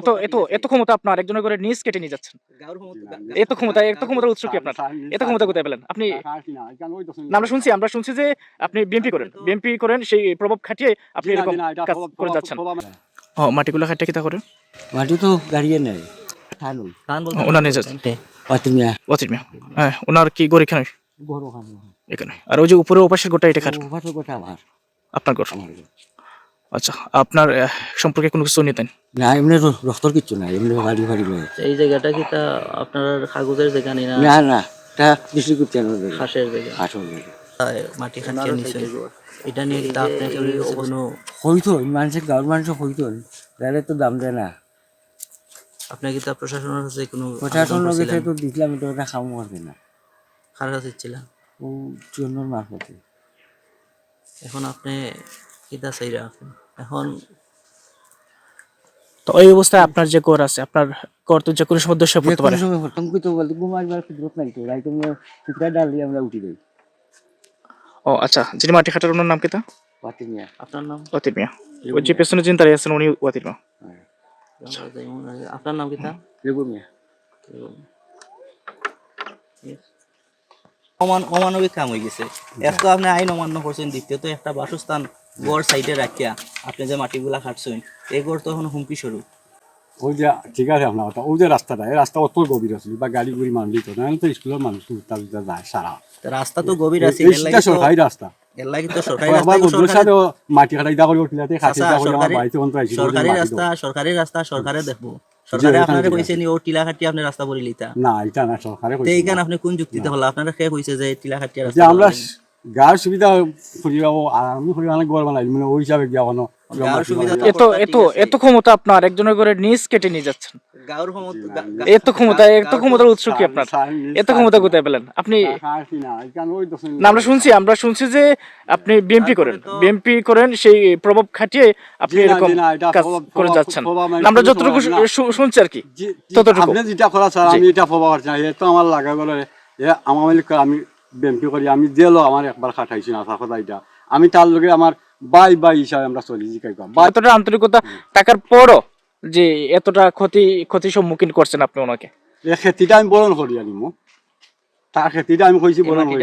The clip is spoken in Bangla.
এত এত এত ক্ষমতা আপনার একজনের করে নিজ কেটে নিয়ে যাচ্ছেন। এত ক্ষমতা এত ক্ষমতার উৎস কি আপনার? এত ক্ষমতা কোথায় পেলেন? আপনি আমরা শুনছি আমরা শুনছি যে আপনি বিএমপি করেন। বিএমপি করেন সেই প্রভাব খাটিয়ে আপনি এরকম কাজ করে যাচ্ছেন। ও মাটিগুলো খাটিয়ে কিতা করেন? মাটি তো গাড়িয়ে ওনার নিয়ে যাচ্ছেন অতমিয়া হ্যাঁ ওনার কি গড় এখানে? এখানে। আর ওই যে উপরে ওপাশের গোটা এটা আমার। আপনার ঘর। আচ্ছা আপনার সম্পর্কে কোনো কিছু নিতেন না এমনি র- রক্তর কিচ্ছু নাই এমনি বাড়ি বাড়ি লয় এই জায়গাটা কি তা আপনার কাগজের জায়গা নেই না? না না তা বিশ্রী করতে খাসের জায়গা। আসল জায়গা। মাটি খাটিয়ে নিছেন। এটা নিয়ে তা আপনার কেউ কোনো হইতো মানুষের গাঁর মানুষ হইতো। তাহলে তো দাম দেয় না। আপনি কি তা প্রশাসনের কাছে কোনো প্রশাসন গেছে তো দিছিলাম এটা ওটা খামো পারবে না। খারাপ কাছে ছিলেন ও চুয়ান্নর মারফতে এখন আপনি কিতা চাইরা আছেন? এখন তো এই অবস্থায় আপনার যে কর আছে আপনার কর তো যে কোনো সময় দোষে পড়তে পারে। সময় আতঙ্কিত বলতে ঘুমাই বার ফিরত নাই তো রাইতে আমরা কুকরা ডাল দিয়ে আমরা উঠি দেই ও আচ্ছা যিনি মাটি খাটার ওনার নাম কিতা পাতি নিয়ে আপনার নাম? ওয়াতির মিয়া। ওই যে পেছনে যিনি দাঁড়িয়ে আছেন উনি ওয়াতির মিয়া। আপনার নাম কিতা লেবু মিয়া। অমান অমানবিক কাম হয়ে গেছে। এক তো আপনি আইন অমান্য করছেন দ্বিতীয়ত একটা বাসস্থান গড় সাইডে রাখিয়া আপনি যে মাটিগুলা খাটছেন এই গড় তো এখন হুমকি স্বরূপ। ওই যে ঠিক আছে আপনার কথা ওই যে রাস্তাটা এই রাস্তা অত গভীর আছিল বা গাড়ি গুড়ি মানুষ দিত না তো স্কুলের মানুষ উঠতা উঠতা যায় সারা। তা রাস্তা তো গভীর আছে সরকারি রাস্তা। তো সরকারি রাস্তা কাটা সরকারি- রাস্তা সরকারি রাস্তা সরকারে দেখব। সরকারে এখানে আপনারে কইছে নি ও টিলা খাটি আপনি রাস্তা করে লিতা না এটা না সরকারে তো কইছে এইখানে আপনি কোন যুক্তিতে হলো? আপনারা কে কইছে যে টিলা যে রাস্তা আমরা? গার সুবিধা খুঁজি পাবো আর আমি খুঁজি অনেক বানাই মানে ওই হিসাবে এত এত এত ক্ষমতা আপনার একজনের করে নিজ কেটে নিয়ে যাচ্ছেন এত ক্ষমতা এত ক্ষমতার উৎস কি আপনার এত ক্ষমতা কোথায় পেলেন। আপনি না আমরা শুনছি আমরা শুনছি যে আপনি বিএমপি করেন। বিএমপি করেন সেই প্রভাব খাটিয়ে আপনি এরকম কাজ করে যাচ্ছেন। আমরা যতটুকু শুনছি আর কি ততটুকু। আপনি যেটা করা স্যার আমি এটা প্রভাব পাচ্ছি না এ তো আমার লাগা গেল আমি বেমপি করি আমি জেলও আমার একবার খাটাইছি না এটা আমি তার লগে আমার বাই বাই হিসাবে আমরা চলি জিকাই এতটা আন্তরিকতা টাকার পরও যে এতটা ক্ষতি ক্ষতির সম্মুখীন করছেন আপনি ওনাকে? খেতিটা আমি বরণ করি আনিমো। তার খেতিটা আমি কইছি বরণ করি।